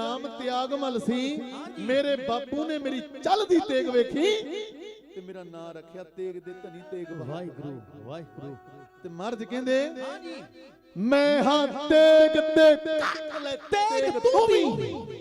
ਨਾਮ ਤਿਆਗਮਲ ਸੀ। ਮੇਰੇ ਬਾਪੂ ਨੇ ਮੇਰੀ ਚੱਲਦੀ ਤੇਗ ਵੇਖੀ। ਤੇ ਮੇਰਾ ਨਾਂ ਰੱਖਿਆ ਤੇਗ ਦੇ ਧਨੀ ਤੇਗ ਵਾਹਿਗੁਰੂ ਵਾਹਿਗੁਰੂ। ਤੇ ਮਰਦ ਕਹਿੰਦੇ ਮੈਂ ਹਾਂ ਤੇਗ ਤੇ ਕੱਟ ਲੈ ਤੇਗ ਤੂੰ ਵੀ।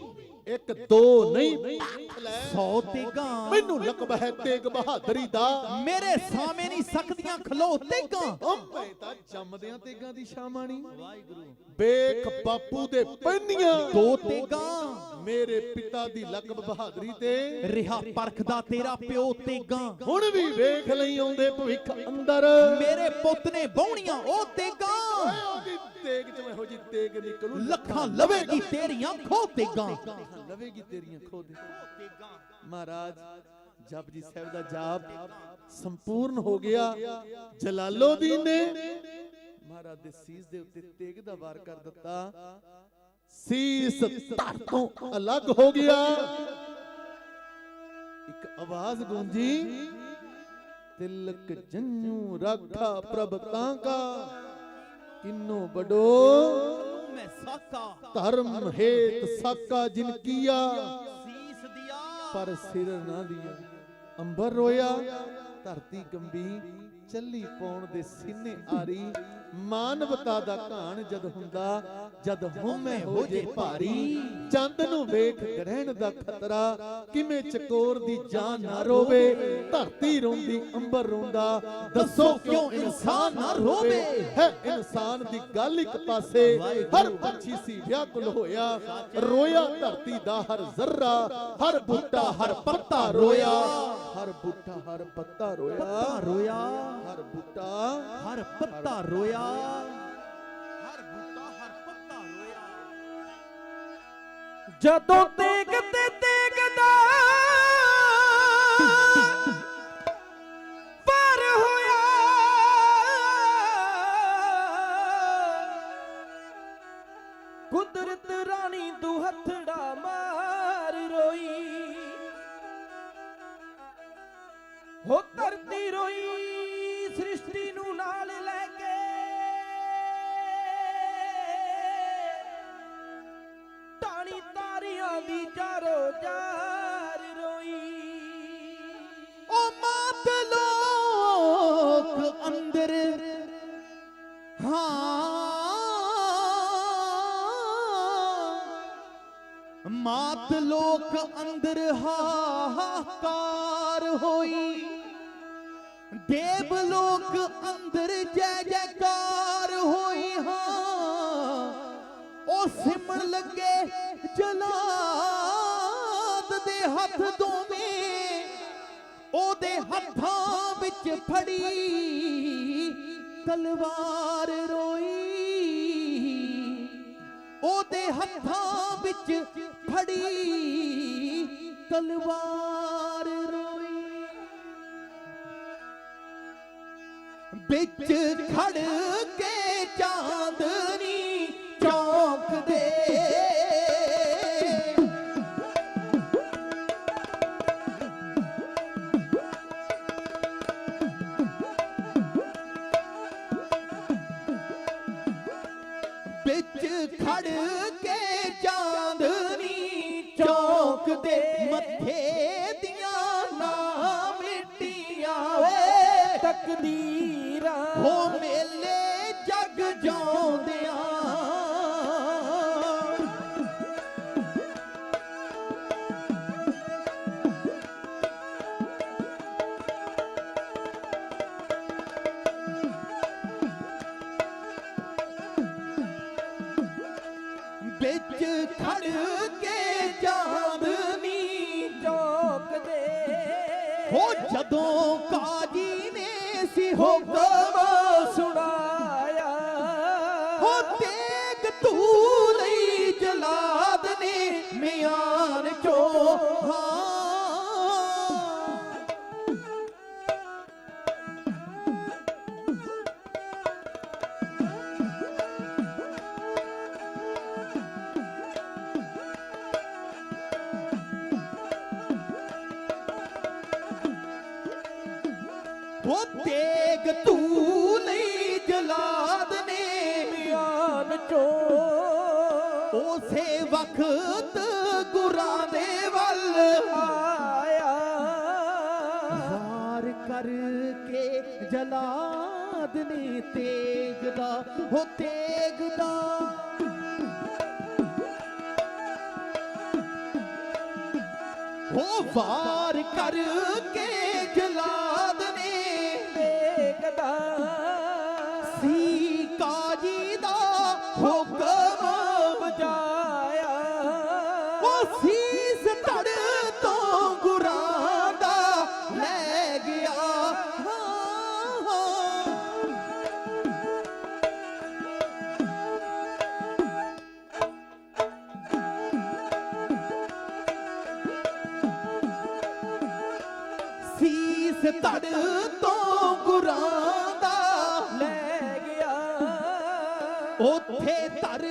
ਇੱਕ ਦੋ ਨਹੀਂ ਕੱਟ ਲੈ ਸੌ ਤੇਗਾਂ। ਮੈਨੂੰ ਲਕਬ ਹੈ ਤੇਗ ਬਹਾਦਰੀ ਦਾ। ਮੇਰੇ ਸਾਹਮਣੇ ਨਹੀਂ ਸਕਦੀਆਂ ਖਲੋ ਤੇਗਾਂ। ਉਹ ਮੈਂ ਤਾਂ ਜੰਮਦਿਆਂ ਤੇਗਾਂ ਦੀ ਸ਼ਾਮਾਣੀ ਵਾਹਿਗੁਰੂ ਵੇਖ ਬਾਪੂ ਦੇ ਪੈਨੀਆਂ। ਦੋ ਤੇਗਾਂ। ਮੇਰੇ ਪਿਤਾ ਦੀ ਲਕਬ ਬਹਾਦਰੀ ਤੇ। ਰਿਹਾ ਪਰਖਦਾ ਤੇਰਾ ਪਿਓ ਤੇਗਾਂ। ਹੁਣ ਵੀ ਵੇਖ ਲਈ ਆਉਂਦੇ ਭਵਿੱਖ ਅੰਦਰ। ਮੇਰੇ ਪੁੱਤ ਨੇ ਬਾਉਣੀਆਂ ਉਹ ਤੇਗਾਂ। ਓਏ ਉਹਦੀ ਤੇਗ ਚ ਇਹੋ ਜੀ ਤੇਗ ਨਿਕਲੂ ਲੱਖਾਂ ਲਵੇਗੀ ਤੇਰੀਆਂ ਖੋ ਤੇਗਾਂ। ਲਵੇਗੀ ਤੇਰੀਆਂ ਖੋ ਦੇ ਮਹਾਰਾਜ ਜਪਜੀ ਸਾਹਿਬ ਦਾ ਜਾਪ ਸੰਪੂਰਨ ਹੋ ਗਿਆ। ਜਲਾਲੋਦੀਨ ਨੇ ਮਹਾਰਾਜ ਦੇ ਸੀਸ ਦੇ ਉੱਤੇ ਤੇਗ ਦਾ ਵਾਰ ਕਰ ਦਿੱਤਾ। ਸੀਸ ਧੜ ਤੋਂ ਅਲੱਗ ਹੋ ਗਿਆ। ਇੱਕ ਆਵਾਜ਼ ਗੂੰਜੀ ਤਿਲਕ ਜੰਨੂ ਰਾਖਾ ਪ੍ਰਭ ਤਾਂ ਕਾ। ਕਿੰਨੋ ਬਡੋ ਮੈਂ ਸਾਕਾ। ਧਰਮ ਹੇਤ ਸਾਕਾ ਜਿਨ ਕੀਆ। ਸੀਸ ਦਿਆ। ਪਰ ਸਿਰ ਨਾ ਦਿਆ ਅੰਬਰ ਰੋਇਆ। ਧਰਤੀ ਕੰਬੀ ਚੱਲੀ ਪੌਣ ਦੇ ਸੀਨੇ ਆਰੀ? ਮਾਨਵਤਾ ਦਾ ਘਾਣ ਜਦ ਹੁੰਦਾ, ਜਦ ਹਉਮੈ ਹੋ ਜੇ ਭਾਰੀ। ਚੰਦ ਨੂੰ ਵੇਖ ਗ੍ਰਹਿਣ ਦਾ ਖਤਰਾ, ਕਿਵੇਂ ਚਕੋਰ ਦੀ ਜਾਨ ਨਾ ਰੋਵੇ? ਧਰਤੀ ਰੋਂਦੀ, ਅੰਬਰ ਰੋਂਦਾ। ਦੱਸੋ ਕਿਉਂ ਇਨਸਾਨ ਨਾ ਰੋਵੇ? ਹੈ ਇਨਸਾਨ ਦੀ ਗੱਲ ਇੱਕ ਪਾਸੇ, ਹਰ ਪੰਛੀ ਸੀ ਵਿਆਕੁਲ ਹੋਇਆ। ਰੋਇਆ ਧਰਤੀ ਦਾ ਹਰ ਜ਼ਰਰਾ, ਹਰ ਬੂਟਾ, ਹਰ ਪੱਤਾ ਰੋਇਆ। ਹਰ ਬੂਟਾ ਹਰ ਪੱਤਾ ਰੋਇਆ। ਪੱਤਾ ਰੋਇਆ। ਹਰ ਬੂਟਾ ਹਰ ਪੱਤਾ ਰੋਇਆ। ਹਰ ਬੂਟਾ ਹਰ ਪੱਤਾ ਰੋਇਆ। ਜਦੋਂ ਤੇਗ ਤੇ ਤੇਗਦਾ ਪਰ ਹੋਇਆ। ਕੁਦਰਤ ਰਾਣੀ ਤੂੰ ਹੱਥੜਾ ਮਾਰ ਰੋਈ। ਹੋ ਧਰਤੀ ਰੋਈ ਸ੍ਰਿਸ਼ਟੀ ਨੂੰ ਨਾਲ ਲੈ ਕੇ। ਟਾਣੀ ਤਾਰੀਆਂ ਦੀ ਜਾਰੋ ਚਾਰ ਰੋਈ। ਓ ਮਾਤ ਲੋਕ ਅੰਦਰ। ਹਾਂ। ਮਾਤ ਲੋਕ ਅੰਦਰ ਹਾਹਾਕਾਰ ਹੋਈ। ਦੇਵ ਲੋਕ ਅੰਦਰ ਜੈ ਜੈਕਾਰ ਹੋਈ ਹਾਂ। ਉਹ ਸਿਮਣ ਲੱਗੇ ਜਲਾਦ ਦੇ ਹੱਥ ਦੋਵੇਂ। ਉਹਦੇ ਹੱਥਾਂ ਵਿੱਚ ਫੜੀ ਤਲਵਾਰ ਰੋਈ। ਉਹਦੇ ਹੱਥਾਂ ਵਿੱਚ ਫੜੀ ਤਲਵਾਰ ਵਿੱਚ ਖੜ ਕੇ ਚਾਂਦਨੀ ਚੌਂਕ ਦੇ। ਵਿੱਚ ਖੜ ਕੇ ਚਾਂਦਨੀ ਚੌਂਕ ਦੇ। ਮੱਥੇ ਵਿੱਚ ਖੜ ਕੇ ਚਾਂਦਨੀ ਚੌਕ ਦੇ ਹੋ ਜਦੋਂ ਕਾਜੀ ਨੇ ਸੀ ਹੁਕਮ ਸੁਣਾਇਆ ਹੋ ਤੇਗ ਤੂੰ ਲਈ ਜਲਾਦ ਨੇ ਮਿਆਨ ਚੋ ਉਹ ਤੇਗ ਤੂੰ ਲਈ ਜਲਾਦ ਨੇ। ਮਿਆਨ ਚੋ। ਉਸੇ ਵਕਤ ਗੁਰਾਂ ਦੇ ਵੱਲ ਆਇਆ। ਵਾਰ ਕਰਕੇ ਜਲਾਦ ਨੇ ਤੇਗ ਦਾ ਹੋ ਤੇਗ ਦਾ। ਹੋ ਵਾਰ ਕਰਕੇ ਸੀਸ ਧੜ ਤੋਂ ਗੁਰਾਂ ਦਾ ਲੈ ਗਿਆ। ਉਥੇ ਧਰ